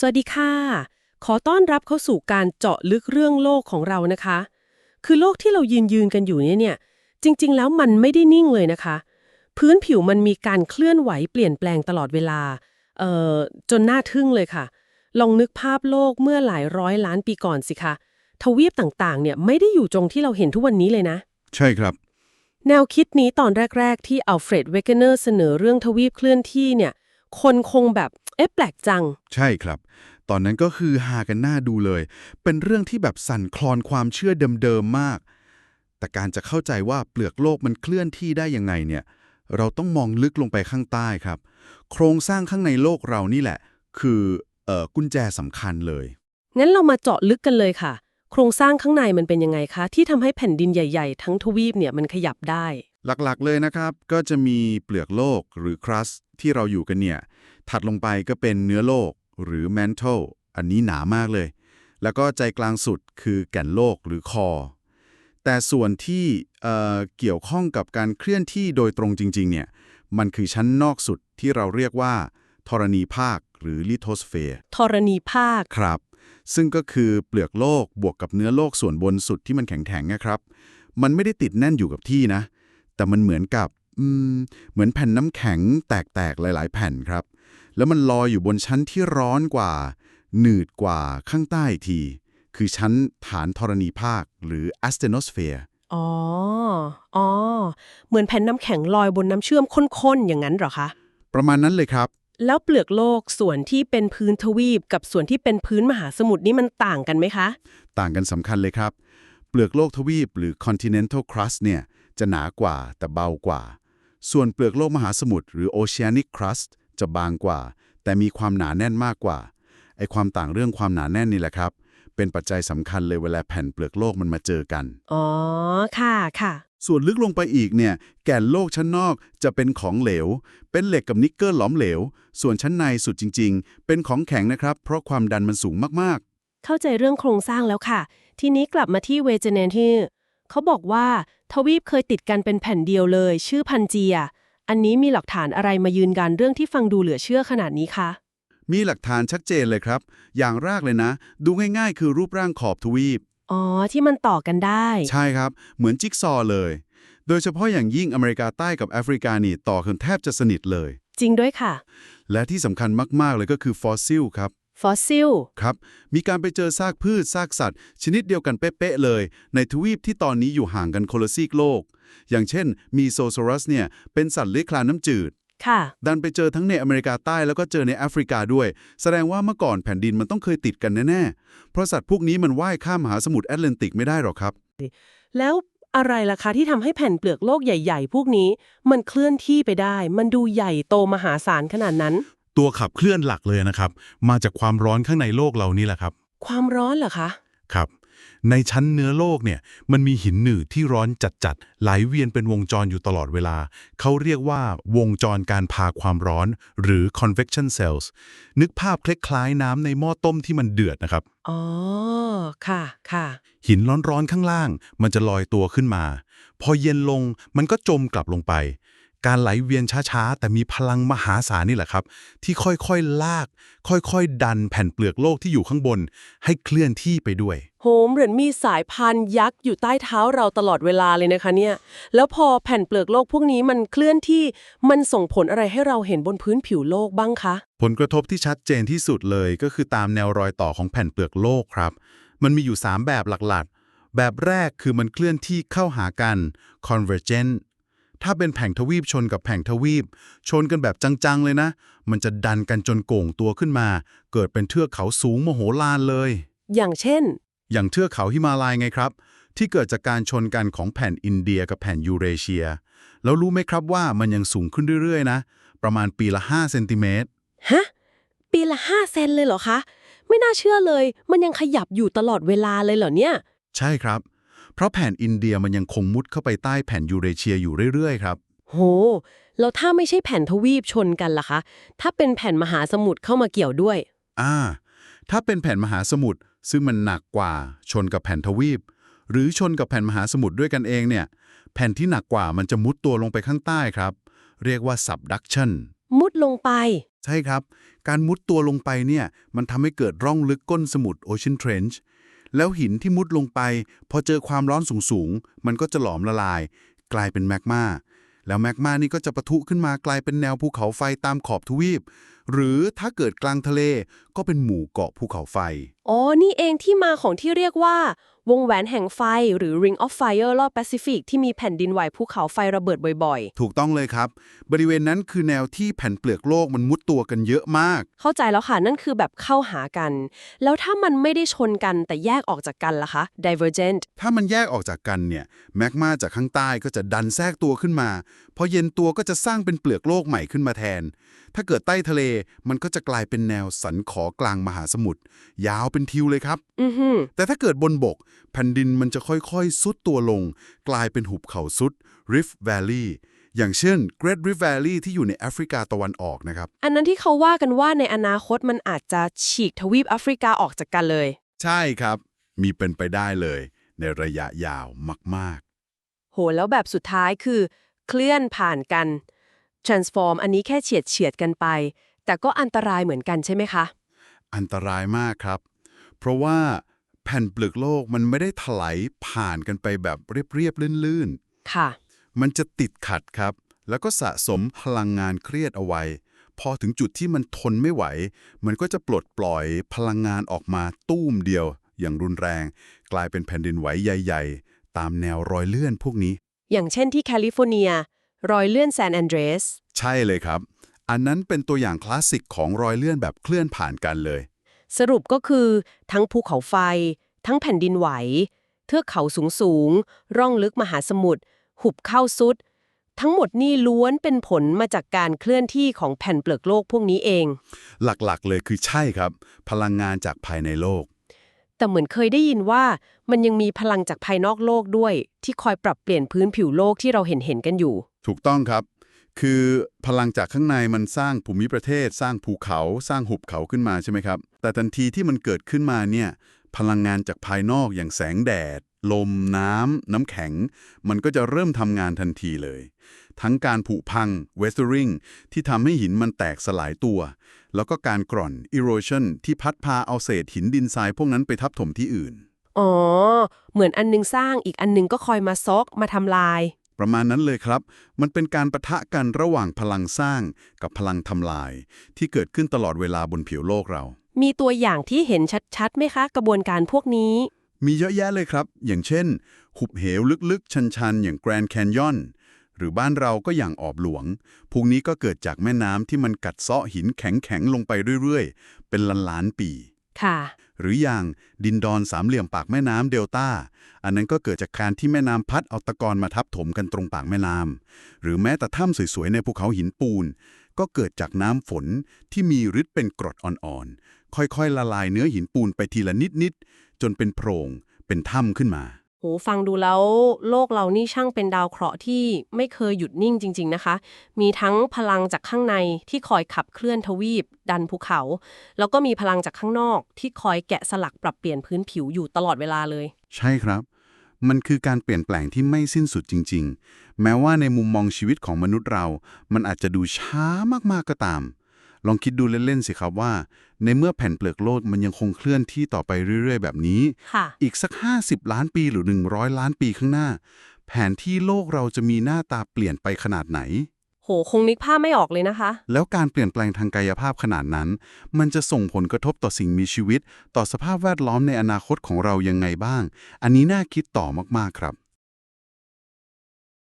สวัสดีค่ะ ขอต้อนรับเข้าสู่การเจาะลึกเรื่องโลกของเรานะคะ คือโลกที่เรายืนยืนกันอยู่เนี่ยเนี่ย จริง ๆ แล้วมันไม่ได้นิ่งเลยนะคะ พื้นผิวมันมีการเคลื่อนไหวเปลี่ยนแปลงตลอดเวลา เอ่อ จนน่าทึ่งเลยค่ะ ลองนึกภาพโลกเมื่อหลายร้อยล้านปีก่อนสิคะ ทวีปต่างๆ เนี่ยไม่ได้อยู่ตรงที่เราเห็นทุกวันนี้เลยนะ ใช่ครับ แนวคิดนี้ตอนแรก ๆ ที่อัลเฟรด เวเกเนอร์เสนอเรื่องทวีปเคลื่อนที่เนี่ย คนคงแบบ เอ๊ะแปลกจัง ใช่ครับ ตอนนั้นก็คือหากันหน้าดูเลย เป็นเรื่องที่แบบสั่นคลอนความเชื่อเดิมๆมาก แต่การจะเข้าใจว่าเปลือกโลกมันเคลื่อนที่ได้ยังไงเนี่ย เราต้องมองลึกลงไปข้างใต้ครับ โครงสร้างข้างในโลกเรานี่แหละ คือเอ่อกุญแจสำคัญเลย งั้นเรามาเจาะลึกกันเลยค่ะ โครงสร้างข้างในมันเป็นยังไงคะ ที่ทำให้แผ่นดินใหญ่ๆ ทั้งทวีปเนี่ยมันขยับได้ หลักๆเลยนะครับ ก็จะมีเปลือกโลกหรือครัสที่เราอยู่กันเนี่ย ถัดลงไปก็เป็นเนื้อโลกหรือ mantle อันนี้หนามากเลย แล้วก็ใจกลางสุดคือแก่นโลกหรือคอ แต่ส่วนที่เอ่อเกี่ยวข้องกับการเคลื่อนที่โดยตรงจริง ๆ เนี่ย มันคือชั้นนอกสุดที่เราเรียกว่าธรณีภาคหรือ lithosphere ธรณีภาคครับ ซึ่งก็คือเปลือกโลกบวกกับเนื้อโลกส่วนบนสุดที่มันแข็งๆนะครับ มันไม่ได้ติดแน่นอยู่กับที่นะ แต่มันเหมือนกับ อืม เหมือนแผ่นน้ำแข็งแตกๆ หลายๆ แผ่นครับ แล้วมันลอยอยู่บนชั้นที่ร้อนกว่า หนืดกว่าข้างใต้อีกที คือชั้นฐานธรณีภาคหรือ asthenosphere อ๋อ อ๋อ เหมือนแผ่นน้ำแข็งลอยบนน้ำเชื่อมข้นๆ อย่างนั้นเหรอคะ ประมาณนั้นเลยครับ แล้วเปลือกโลกส่วนที่เป็นพื้นทวีปกับส่วนที่เป็นพื้นมหาสมุทรนี่มันต่างกันไหมคะ ต่างกันสำคัญเลยครับ เปลือกโลกทวีปหรือ continental crust เนี่ยจะหนากว่าแต่เบากว่า ส่วนเปลือกโลกมหาสมุทรหรือ oceanic crust จะบางกว่า แต่มีความหนาแน่นมากกว่า ไอความต่างเรื่องความหนาแน่นนี่แหละครับ เป็นปัจจัยสำคัญเลยเวลาแผ่นเปลือกโลกมันมาเจอกัน อ๋อ ค่ะค่ะ ส่วนลึกลงไปอีกเนี่ย แก่นโลกชั้นนอกจะเป็นของเหลว เป็นเหล็กกับนิกเกิลหลอมเหลว ส่วนชั้นในสุดจริง ๆ เป็นของแข็งนะครับ เพราะความดันมันสูงมากเข้าใจเรื่องโครงสร้างแล้วค่ะ ทีนี้กลับมาที่เวเจเนที่เขาบอกว่า ทวีปเคยติดกันเป็นแผ่นเดียวเลย ชื่อพันเจีย อันนี้มีหลักฐานอะไรมายืนยันเรื่องที่ฟังดูเหลือเชื่อขนาดนี้คะๆมีหลักฐานชัดเจนเลยครับ อย่างแรกเลยนะ ดูง่ายๆ คือรูปร่างขอบทวีป อ๋อ ที่มันต่อกันได้ ใช่ครับ เหมือนจิ๊กซอว์เลย โดยเฉพาะอย่างยิ่งอเมริกาใต้กับแอฟริกานี่ต่อกันแทบจะสนิทเลย จริงด้วยค่ะ และที่สำคัญมากๆเลยก็คือฟอสซิลครับ ฟอสซิล ครับ มีการไปเจอซากพืชซากสัตว์ ชนิดเดียวกันเป๊ะๆเลย ในทวีปที่ตอนนี้อยู่ห่างกันคนละซีกโลก อย่างเช่น มีโซซอรัสเนี่ยเป็นสัตว์เลื้อยคลานน้ำจืด ค่ะ ดันไปเจอทั้งในอเมริกาใต้แล้วก็เจอในแอฟริกาด้วย แสดงว่าเมื่อก่อนแผ่นดินมันต้องเคยติดกันแน่ๆ เพราะสัตว์พวกนี้มันว่ายข้ามมหาสมุทรแอตแลนติกไม่ได้หรอกครับ แล้วอะไรล่ะคะที่ทำให้แผ่นเปลือกโลกใหญ่ ๆ พวกนี้ มันเคลื่อนที่ไปได้ มันดูใหญ่โตมหาศาลขนาดนั้น ตัวขับเคลื่อนหลักเลยนะครับ มาจากความร้อนข้างในโลกเรานี่แหละครับ ความร้อนเหรอคะ ครับ ในชั้นเนื้อโลกเนี่ย มันมีหินหนืดที่ร้อนจัดๆไหลเวียนเป็นวงจรอยู่ตลอดเวลา เขาเรียกว่าวงจรการพาความร้อนหรือ convection cells นึกภาพคล้ายๆน้ำในหม้อต้มที่มันเดือดนะครับ อ๋อ ค่ะ ค่ะ หินร้อนๆข้างล่าง มันจะลอยตัวขึ้นมา พอเย็นลงมันก็จมกลับลงไป การไหลเวียนช้าๆ แต่มีพลังมหาศาลนี่แหละครับ ที่ค่อยๆ ลาก ค่อยๆ ดันแผ่นเปลือกโลกที่อยู่ข้างบน ให้เคลื่อนที่ไปด้วย โหมเหมือนมีสายพานยักษ์อยู่ใต้เท้าเราตลอดเวลาเลยนะคะเนี่ย แล้วพอแผ่นเปลือกโลกพวกนี้มันเคลื่อนที่ มันส่งผลอะไรให้เราเห็นบนพื้นผิวโลกบ้างคะ ผลกระทบที่ชัดเจนที่สุดเลยก็คือตามแนวรอยต่อของแผ่นเปลือกโลกครับ มันมีอยู่ 3 แบบหลักๆ แบบแรกคือมันเคลื่อนที่เข้าหากัน convergent ถ้าเป็นแผงทวีปชนกับแผงทวีป ชนกันแบบจัง ๆ เลยนะ มันจะดันกันจนโก่งตัวขึ้นมา เกิดเป็นเทือกเขาสูงมโหฬารเลย อย่างเช่น อย่างเทือกเขาหิมาลายไงครับ ที่เกิดจากการชนกันของแผ่นอินเดียกับแผ่นยูเรเชีย แล้วรู้ไหมครับว่ามันยังสูงขึ้นเรื่อยๆ นะ ประมาณปีละ5เซนติเมตรฮะปีละห้าเซนเลยเหรอคะ ไม่น่าเชื่อเลย มันยังขยับอยู่ตลอดเวลาเลยเหรอเนี่ย ใช่ครับ เพราะแผ่นอินเดียมันยังคงมุดเข้าไปใต้แผ่นยูเรเชียอยู่เรื่อยๆครับ โห แล้วถ้าไม่ใช่แผ่นทวีปชนกันล่ะคะ ถ้าเป็นแผ่นมหาสมุทรเข้ามาเกี่ยวด้วย อ่า ถ้าเป็นแผ่นมหาสมุทรซึ่งมันหนักกว่าชนกับแผ่นทวีป หรือชนกับแผ่นมหาสมุทรด้วยกันเองเนี่ย แผ่นที่หนักกว่ามันจะมุดตัวลงไปข้างใต้ครับ เรียกว่า subduction มุดลงไป ใช่ครับ การมุดตัวลงไปเนี่ย มันทำให้เกิดร่องลึกก้นสมุทร Ocean Trench แล้วหินที่มุดลงไป พอเจอความร้อนสูงๆ มันก็จะหลอมละลาย กลายเป็นแมกมาแล้วแมกมานี่ก็จะปะทุขึ้นมากลายเป็นแนวภูเขาไฟตามขอบทวีป หรือถ้าเกิดกลางทะเลก็เป็นหมู่เกาะภูเขาไฟ อ๋อ นี่เองที่มาของที่เรียกว่า วงแหวนแห่งไฟหรือ Ring of Fire รอบแปซิฟิกที่มีแผ่นดินไหวภูเขาไฟระเบิดบ่อยถูกต้องเลยครับ บริเวณนั้นคือแนวที่แผ่นเปลือกโลกมันมุดตัวกันเยอะมาก ๆ เข้าใจแล้วค่ะนั่นคือแบบเข้าหากัน แล้วถ้ามันไม่ได้ชนกันแต่แยกออกจากกันล่ะคะ divergent ถ้ามันแยกออกจากกันเนี่ยแมกมาจากข้างใต้ก็จะดันแทรกตัวขึ้นมา พอเย็นตัวก็จะสร้างเป็นเปลือกโลกใหม่ขึ้นมาแทน ถ้าเกิดใต้ทะเลมันก็จะกลายเป็นแนวสันขอกลางมหาสมุทรยาวเป็นทิวเลยครับ อือหือ แต่ถ้าเกิดบนบกแผ่นดินมันจะค่อยๆซุดตัวลง กลายเป็นหุบเขาซุด Rift Valley อย่างเช่น Great Rift Valley ที่อยู่ในแอฟริกาตะวันออกนะครับ อันนั้นที่เขาว่ากันว่าในอนาคตมันอาจจะฉีกทวีปแอฟริกาออกจากกันเลย ใช่ครับ มีเป็นไปได้เลย ในระยะยาวมากโห แล้วแบบสุดท้ายคือ เคลื่อนผ่านกัน transform อันนี้แค่เฉียดเฉียดๆกันไป แต่ก็อันตรายเหมือนกันใช่ไหมคะๆอันตรายมากครับ เพราะว่า แผ่นเปลือกโลกมันไม่ได้ถลายผ่านกันไปแบบเรียบๆลื่นๆ ค่ะ มันจะติดขัดครับ แล้วก็สะสมพลังงานเครียดเอาไว้ พอถึงจุดที่มันทนไม่ไหว มันก็จะปลดปล่อยพลังงานออกมาตู้มเดียว อย่างรุนแรง กลายเป็นแผ่นดินไหวใหญ่ๆ ตามแนวรอยเลื่อนพวกนี้ อย่างเช่นที่แคลิฟอร์เนีย รอยเลื่อนแซนแอนเดรส ใช่เลยครับ อันนั้นเป็นตัวอย่างคลาสสิกของรอยเลื่อนแบบเคลื่อนผ่านกันเลย สรุปก็คือทั้งภูเขาไฟ ทั้งแผ่นดินไหว เทือกเขาสูงสูงๆร่องลึกมหาสมุทร หุบเข้าซุด ทั้งหมดนี่ล้วนเป็นผลมาจากการเคลื่อนที่ของแผ่นเปลือกโลกพวกนี้เอง หลักๆเลยคือใช่ครับ พลังงานจากภายในโลก แต่เหมือนเคยได้ยินว่ามันยังมีพลังจากภายนอกโลกด้วย ที่คอยปรับเปลี่ยนพื้นผิวโลกที่เราเห็นเห็นๆกันอยู่ ถูกต้องครับ คือพลังจากข้างในมันสร้างภูมิประเทศ สร้างภูเขาสร้างหุบเขาขึ้นมาใช่ไหมครับ แต่ทันทีที่มันเกิดขึ้นมาเนี่ยพลังงานจากภายนอกอย่างแสงแดด ลม น้ำ น้ำแข็ง มันก็จะเริ่มทำงานทันทีเลย ทั้งการผุพัง weathering ที่ทำให้หินมันแตกสลายตัว แล้วก็การกร่อน erosion ที่พัดพาเอาเศษหินดินทรายพวกนั้นไปทับถมที่อื่น อ๋อ เหมือนอันนึงสร้างอีกอันนึงก็คอยมาซอกมาทำลาย ประมาณนั้นเลยครับ มันเป็นการประทะกันระหว่างพลังสร้างกับพลังทำลาย ที่เกิดขึ้นตลอดเวลาบนผิวโลกเรา มีตัวอย่างที่เห็นชัดๆไหมคะ กระบวนการพวกนี้ มีเยอะแยะเลยครับ อย่างเช่น หุบเหวลึกๆ ชันๆ อย่างแกรน d c แคนยอนหรือบ้านเราก็อย่างออบหลวง พวกนี้ก็เกิดจากแม่น้ำที่มันกัดเซาะหินแข็งๆ ลงไปเรื่อยๆ เป็นล้านๆปี ค่ะ หรืออย่างดินดอนสามเหลี่ยมปากแม่น้ำเดลต้า อันนั้นก็เกิดจากการที่แม่น้ำพัดเอาตะกอนมาทับถมกันตรงปากแม่น้ำหรือแม้แต่ถ้ำสวยๆในภูเขาหินปูน ก็เกิดจากน้ำฝนที่มีฤทธิ์เป็นกรดอ่อนๆค่อยๆละลายเนื้อหินปูนไปทีละนิดๆจนเป็นโพรงเป็นถ้ำขึ้นมา โหฟังดูแล้วโลกเรานี่ช่างเป็นดาวเคราะห์ที่ไม่เคยหยุดนิ่งจริง ๆนะคะ มีทั้งพลังจากข้างในที่คอยขับเคลื่อนทวีป ดันภูเขา แล้วก็มีพลังจากข้างนอกที่คอยแกะสลักปรับเปลี่ยนพื้นผิวอยู่ตลอดเวลาเลย ใช่ครับ มันคือการเปลี่ยนแปลงที่ไม่สิ้นสุดจริง ๆ แม้ว่าในมุมมองชีวิตของมนุษย์เรา มันอาจจะดูช้ามากๆก็ตาม ลองคิดดูเล่นๆสิครับว่า ในเมื่อแผ่นเปลือกโลกมันยังคงเคลื่อนที่ต่อไปเรื่อยๆ แบบนี้ค่ะอีกสัก 50 ล้านปีหรือ 100 ล้านปีข้างหน้า แผนที่โลกเราจะมีหน้าตาเปลี่ยนไปขนาดไหน โห คงนึกภาพไม่ออกเลยนะคะ แล้วการเปลี่ยนแปลงทางกายภาพขนาดนั้น มันจะส่งผลกระทบต่อสิ่งมีชีวิต ต่อสภาพแวดล้อมในอนาคตของเรายังไงบ้าง อันนี้น่าคิดต่อมากๆครับ